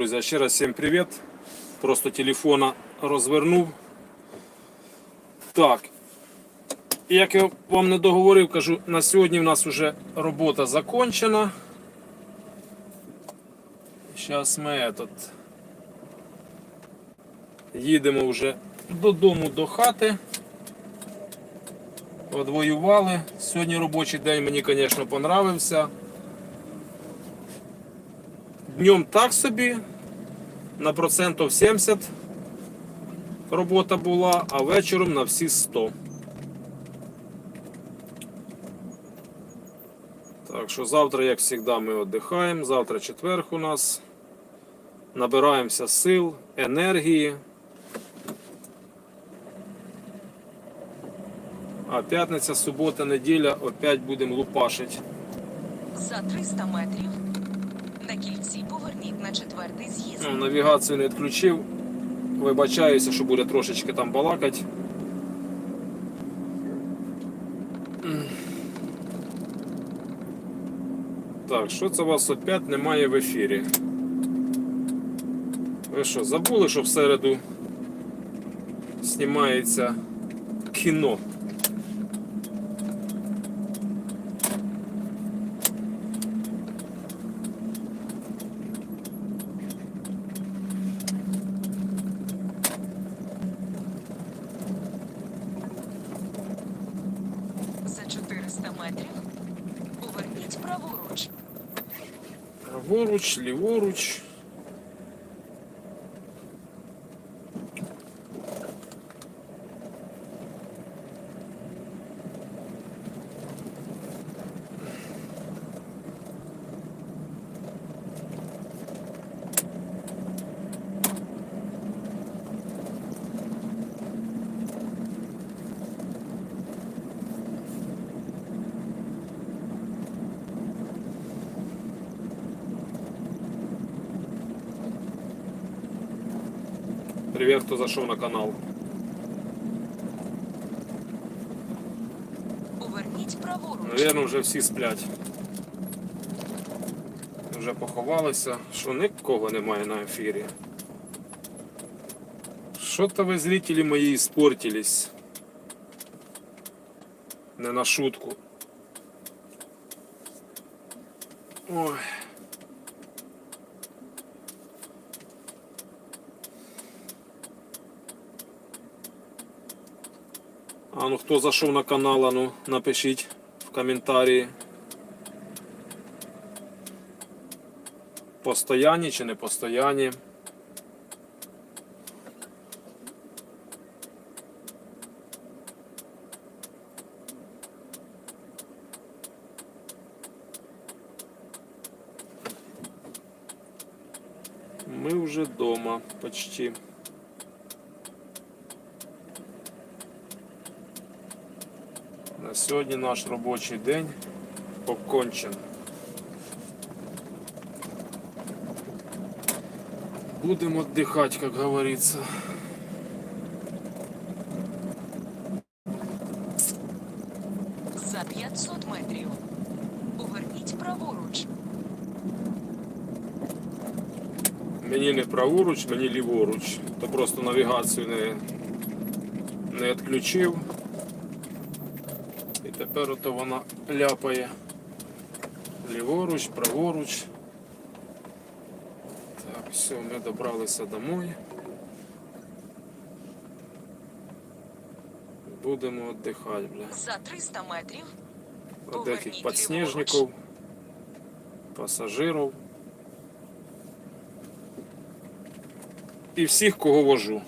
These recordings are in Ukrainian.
Друзі, ще раз всім привіт. Просто телефона розвернув. Так. Як я вам не договорив, кажу, на сьогодні в нас вже робота закончена. Зараз ми этот, їдемо вже додому до хати. Одвоювали. Сьогодні робочий день мені, звісно, понравився. Днем так собі, на процентів 70 робота була, а вечором на всі 100. Так що завтра, як завжди, ми віддихаємо. Завтра четверг у нас. Набираємося сил, енергії. А п'ятниця, субота, неділя опять будемо лупашити. За 300 метрів четвертий з'їзд. Ну, Навігацію не відключив. Вибачаюся, що буде трошечки там балакати. Так, що це у вас опять немає в ефірі? Ви що, забули, що в середу знімається кіно? За 400 метрів поверніть праворуч. Праворуч, ліворуч. Привіт, хто зайшов на канал. Поверніть праворуч. Вже всі сплять. Вже поховалися, що нікого немає на ефірі. Що-то ви, зрителі мої, іспортились. Не на шутку. Ой. А ну хто зайшов на канал, а ну напишіть в коментарі. Постоянні чи не постоянні. Ми вже вдома почти. На сьогодні наш робочий день покончен. Будем отдыхать, как говорится. За 500 метрів поверніть праворуч. Мені не праворуч, мені ліворуч. То просто навігацію не, не відключив. Тепер ото вона ляпає ліворуч, праворуч. Так, все, ми добралися домой. Будемо віддихати, бля. За 300 метрів От Поверніть этих подснежников, пасажирів. І всіх, кого вожу.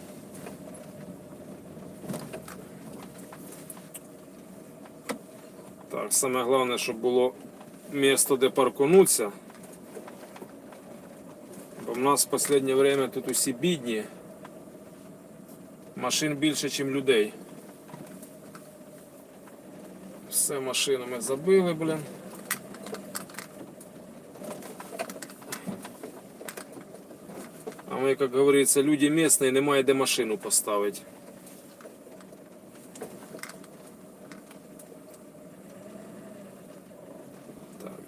Саме головне, щоб було місто, де паркунуться. Бо в нас в останнє время тут усі бідні. Машин більше, ніж людей. Все машину ми забили, блін. А ми, як говориться, люди місні, немає де машину поставити.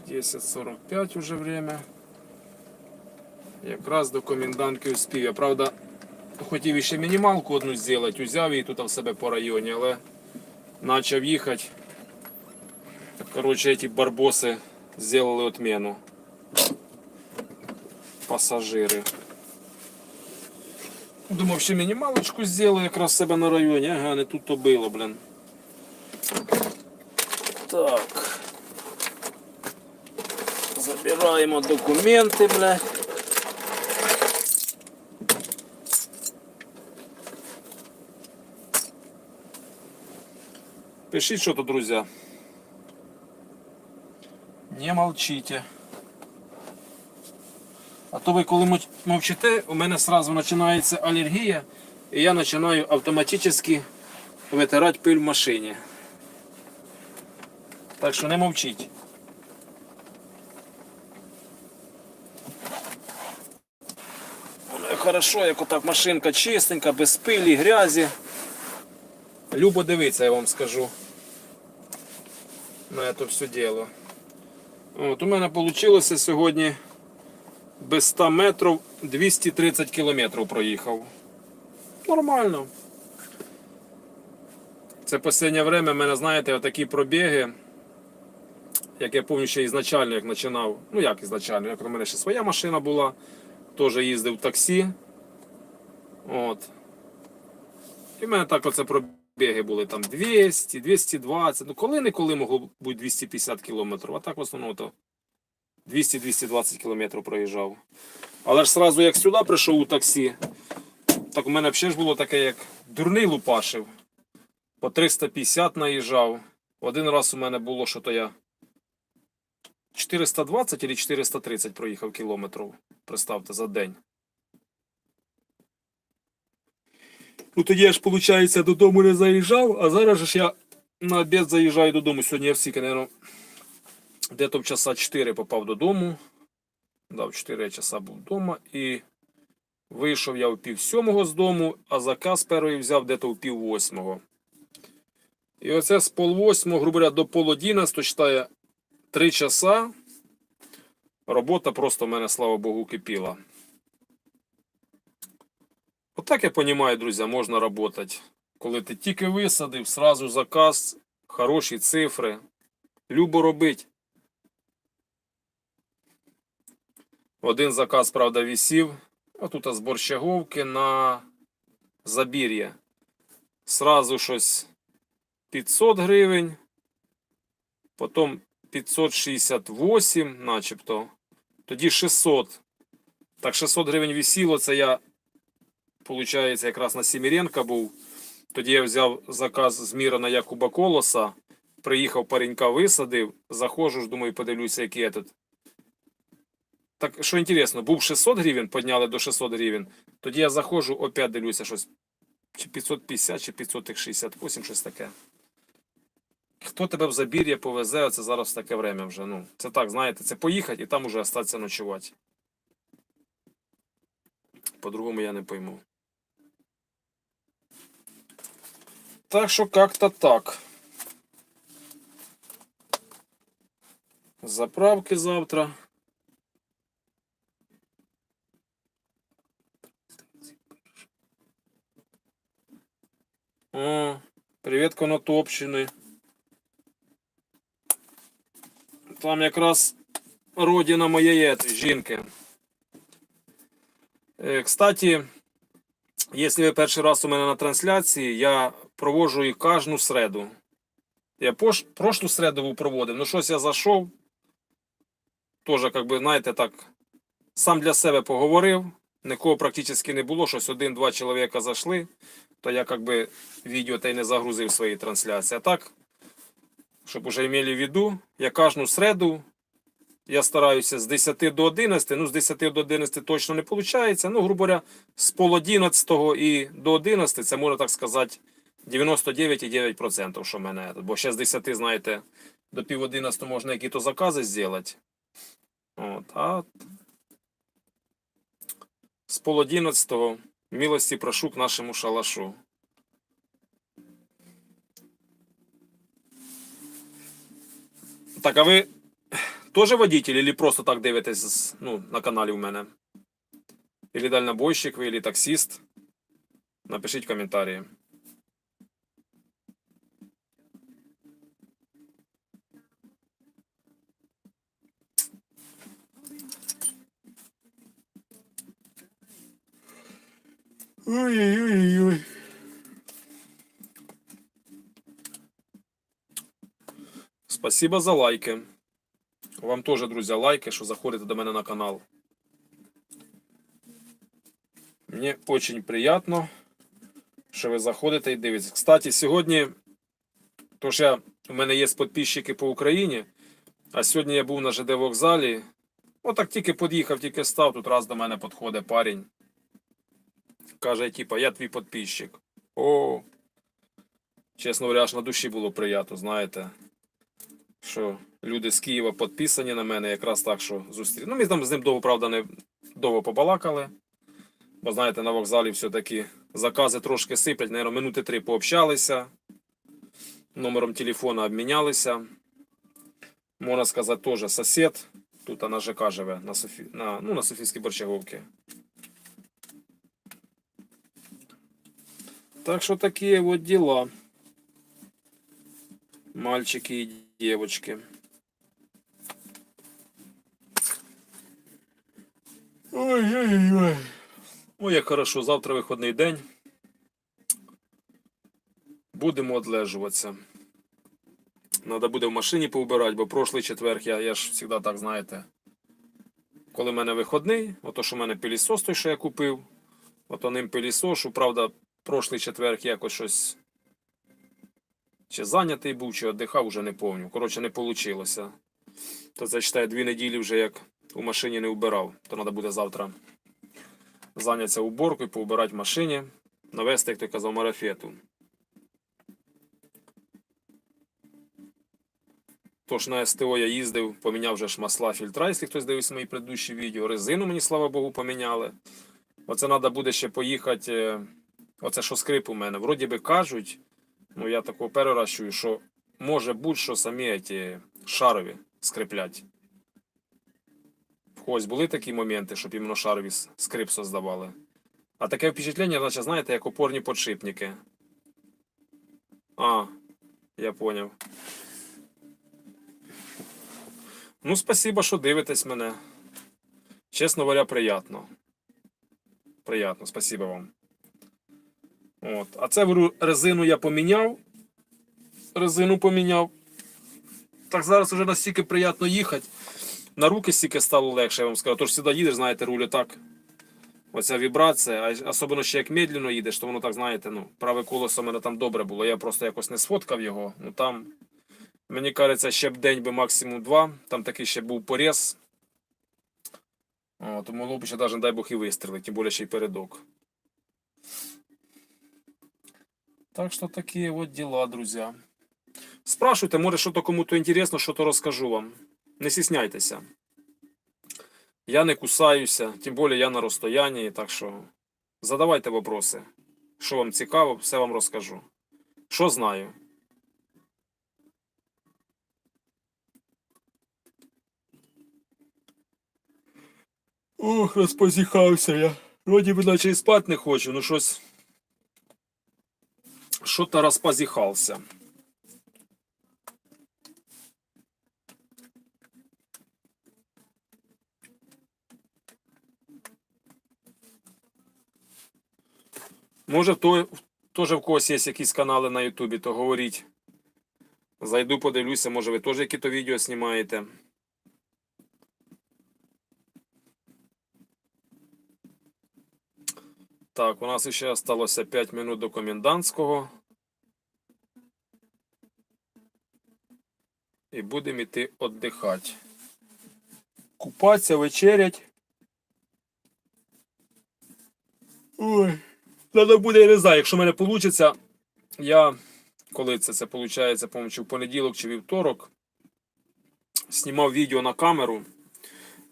10.45 уже время. Якраз до комендантки успів. Я правда хотів іще мінімалку одну зробити, узяв її тут в себе по районі, але почав їхати. Коротше, ці барбоси зробили отмену. Пасажири. Думав, ще мінімалочку зробили якраз в себе на районі. Ага, не тут то було, блін. Так. Забираємо документи, бля. Пишіть що тут, друзі. Не молчите. А то ви коли мовчите, у мене сразу починається алергія, і я починаю автоматично витирати пиль в машині. Так що не мовчіть. Воно як хорошо, як отак машинка чистенька, без пилі, грязі. Любо дивитися, я вам скажу. На це все діло. От, у мене вийшло сьогодні без 100 метрів 230 кілометрів проїхав. Нормально. Це останнє время в мене, знаєте, отакі пробіги, як я пам'ятаю ще ізначально, як починав. Ну як ізначально, як у мене ще своя машина була, теж їздив в таксі. От. І в мене так оце пробіги були там 200, 220. Ну коли-неколи могло бути 250 кілометрів, а так в основному то 200-220 кілометрів проїжджав. Але ж сразу як сюди прийшов у таксі, так у мене взагалі ж було таке, як дурний лупашив. По 350 наїжджав. Один раз у мене було, що то я 420 чи 430 проїхав кілометрів. Представте, за день. Ну тоді я ж, виходить, додому не заїжджав, а зараз ж я на обід заїжджаю додому. Сьогодні я всі, мабуть, де-то в часа 4 попав додому. Да, в 4 часа був вдома і вийшов я в пів сьомого з дому, а заказ перший взяв десь в пів восьмого. І оце з пол восьмого, грубо говоря, до пол одинадцятого, читає 3 часа. Робота просто в мене, слава Богу, кипіла. Отак я розумію, друзі, можна працювати. Коли ти тільки висадив, сразу заказ, хороші цифри. Любо робить. Один заказ, правда, висів. Отут з борщаговки на забір'я. Сразу щось 500 гривень. Потім 568, начебто. Тоді 600. Так, 600 гривень висіло, це я, виходить, якраз на Сіміренка був. Тоді я взяв заказ з міра на Якуба Колоса. Приїхав паренька, висадив. Заходжу ж, думаю, подивлюся, який я тут. Так, що інтересно, був 600 гривень, підняли до 600 гривень. Тоді я заходжу, опять дивлюся щось. Чи 550, чи 568, щось таке. Хто тебе в забір'я повезе, це зараз таке время вже. Ну, це так, знаєте, це поїхати і там уже остатися ночувати. По-другому я не пойму. Так що как-то так. Заправки завтра. О, привіт, Конотопщини. Там якраз родина моєї ет- жінки. Е, Кстати, якщо ви перший раз у мене на трансляції, я проводжу її кожну середу. Я прошлу середу проводив, ну щось я зайшов. Теж, як би, знаєте, так, сам для себе поговорив. Нікого практично не було, щось один-два чоловіка зайшли, то я як би відео та й не загрузив свої трансляції. А так, щоб уже мали в виду, я кожну середу я стараюся з 10 до 11, ну з 10 до 11 точно не виходить. Ну, грубо говоря, з пол 11 і до 11, це можна так сказати, 99,9%, що в мене. Бо ще з 10, знаєте, до пів 11 можна якісь закази зробити. От, а з пол 11 милості прошу к нашому шалашу. Так, а ви теж водитель, или просто так дивитесь ну, на каналі у мене? Или дальнобойщик ви, или таксист. Напишіть коментарі. Ой-ой-ой. Спасибо за лайки. Вам теж, друзі, лайки, що заходите до мене на канал. Мені дуже приємно, що ви заходите і дивитесь. Кстати, сьогодні, то ж я, у мене є підписчики по Україні, а сьогодні я був на ЖД вокзалі. Отак тільки під'їхав, тільки став, тут раз до мене підходить парень. Каже, типа, я твій підписчик. О, чесно говоря, аж на душі було приємно, знаєте. Що люди з Києва підписані на мене, якраз так, що зустріли. Ну, ми там з ним довго, правда, не довго побалакали. Бо знаєте, на вокзалі все-таки закази трошки сиплять, наверное, минути три пообщалися, номером телефона обмінялися. Можна сказати, теж сусід. Тут на ЖК живе, на, Софі... на, ну, на Софійській Борчаговці. Так что такие вот дела. Мальчики и девочки. Ой-ой-ой. Ой, як хорошо, завтра виходний день. Будемо одлежуватися. Надо буде в машині поубирати, бо прошлий четверг я, я ж завжди так, знаєте. Коли в мене виходний, ото що в мене пилісос той, що я купив, ото ним пилісошу, правда, прошлий четверг якось щось. Чи зайнятий був, чи віддихав, вже не пам'ятаю. Коротше, не вийшло. То це читає дві неділі вже як у машині не вбирав. То треба буде завтра зайнятися уборкою, поубирати в машині, навести, як той казав, марафету. Тож на СТО я їздив, поміняв вже ж масла фільтра, якщо хтось дивився мої предыдущі відео. Резину мені, слава Богу, поміняли. Оце треба буде ще поїхати. е, Оце що скрип у мене. Вроді би кажуть, ну я такого переращую, що може бути, що самі ті шарові скриплять. Когось були такі моменти, щоб іменно шарові скрип создавали. А таке впечатлення, наче, знаєте, як опорні подшипники. А, я поняв. Ну, спасибо, що дивитесь мене. Чесно говоря, приятно. Приятно, спасибо вам. От. А це говорю, резину я поміняв. Резину поміняв. Так зараз вже настільки приємно їхати. На руки стільки стало легше, я вам скажу. Тож завжди їдеш, знаєте, рулю так. Оця вібрація, особливо ще як медленно їдеш, то воно так, знаєте, ну, праве колесо в мене там добре було. Я просто якось не сфоткав його. Ну там, мені кажеться, ще б день би максимум два. Там такий ще був поріз. О, тому б ще навіть, дай Бог, і вистрілити, тим більше ще й передок. Так что такие вот дела, друзья. Спрашивайте, може, що-то кому-то інтересно, що-то розкажу вам. Не стісняйтеся. Я не кусаюся, тим більше я на розстоянні, так що задавайте вопроси. Що вам цікаво, все вам розкажу. Що знаю. Ох, розпозіхався я. Вроді би наче і спати не хочу, ну щось. Що-то розпозіхався. Може, в той, теж в когось є якісь канали на Ютубі, то говоріть. Зайду, подивлюся, може ви теж які-то відео знімаєте. Так, у нас ще залишилося 5 минут до комендантського. І будемо йти віддихати. Купатися, вечерять. Ой. Треба буде, я не знаю, якщо в мене вийде, я, коли це, це виходить, по чи в понеділок чи вівторок, знімав відео на камеру.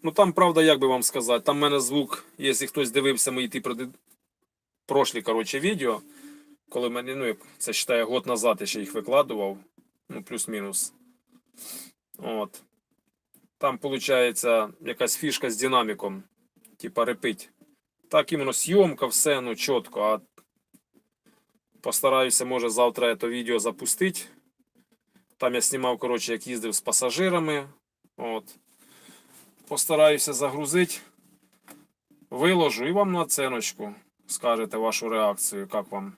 Ну там, правда, як би вам сказати, там в мене звук, якщо хтось дивився мої ті преди- прошлі, коротше, відео, коли мене, ну, це вважає, год назад я ще їх викладував, ну, плюс-мінус. От. Там, виходить, якась фішка з динаміком, типа репить. Так іменно зйомка, все ну чітко. А постараюся, може, завтра це відео запустити. Там я знімав, коротше, як їздив з пасажирами. От. Постараюся загрузити. Виложу і вам на оценочку. Скажете вашу реакцію, як вам.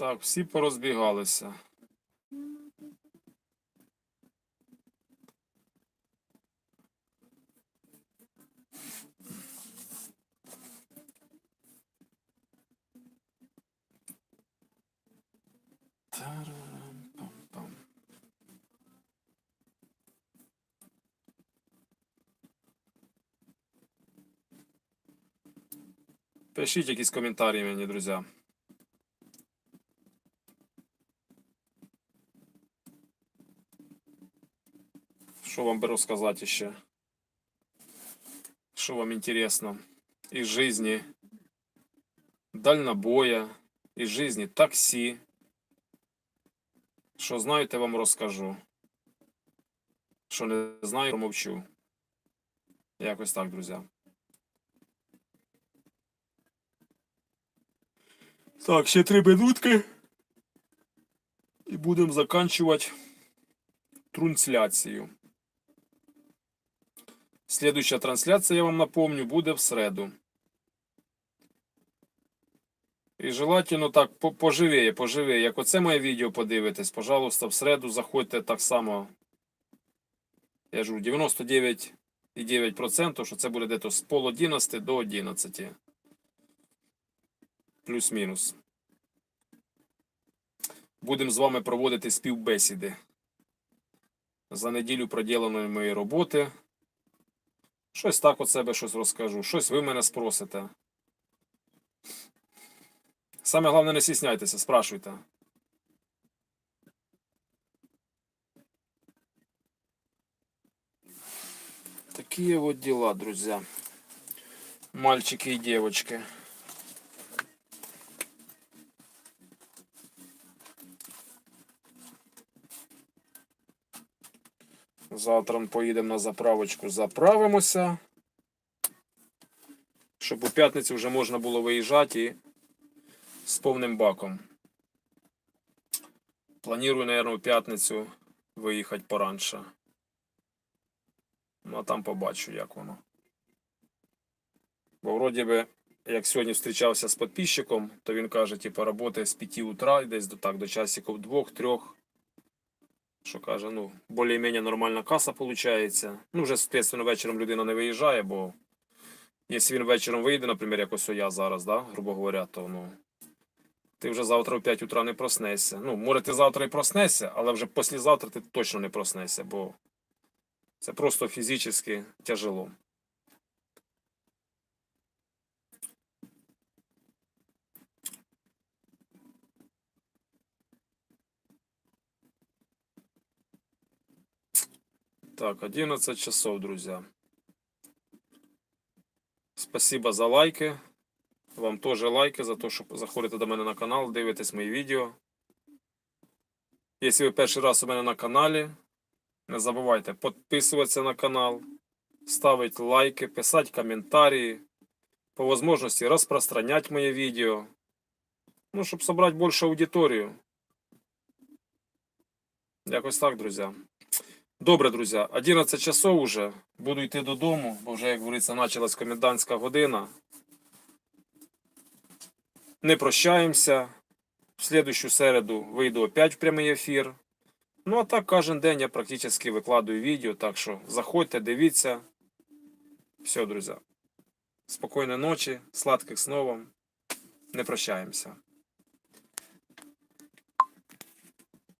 Так, всі порозбігалися. Пишіть якісь коментарі мені, друзі. Що вам би розказати ще? Що вам інтересно? Із жизни дальнобоя, із жизни таксі. Що знаєте, вам розкажу. Що не знаю, промовчу. Якось так, друзі. Так, ще три минутки. І будемо заканчувати трансляцію. Следующая трансляция, я вам напомню, буде в среду. І желательно так по- поживее, поживее. Як оце моє відео подивитесь, пожалуйста, в среду заходьте так само. Я ж кажу, 99,9%, що це буде десь з пол 11 до 11. Плюс-мінус. Будемо з вами проводити співбесіди. За неділю проділеної моєї роботи. Щось так от себе щось розкажу. Щось ви мене спросите. Саме головне, не стісняйтеся, спрашуйте. Такі от діла, друзі. Мальчики і девочки. Завтра поїдемо на заправочку, заправимося. Щоб у п'ятницю вже можна було виїжджати і з повним баком. Планую, наверное, у п'ятницю виїхати поранше. Ну, а там побачу, як воно. Бо вроді би, як сьогодні зустрічався з підписчиком, то він каже, типу, роботи з 5 утра десь до так, до часиків двох-трьох. Що каже, ну, більш-менш нормальна каса виходить. Ну, вже, соответственно, вечором людина не виїжджає, бо якщо він вечором вийде, наприклад, якось я зараз, да, грубо говоря, то ну, ти вже завтра о 5 утра не проснешся. Ну, може, ти завтра і проснешся, але вже післязавтра ти точно не проснешся, бо це просто фізично тяжело. Так, 11 часов, друзья. Спасибо за лайки. Вам теж лайки за те, що заходите до мене на канал, дивитесь мої відео. Якщо ви перший раз у мене на каналі, не забувайте підписуватися на канал, ставити лайки, писати коментарі, по можливості розпространяти моє відео. Ну, щоб зібрати більшу аудиторію. Якось так, друзі. Добре, друзі, 11 часов уже. Буду йти додому, бо вже, як говориться, почалась комендантська година. Не прощаємося. В следующую середу вийду опять в прямий ефір. Ну, а так кожен день я практично викладаю відео, так що заходьте, дивіться. Все, друзі. Спокійної ночі, сладких снов. Не прощаємося.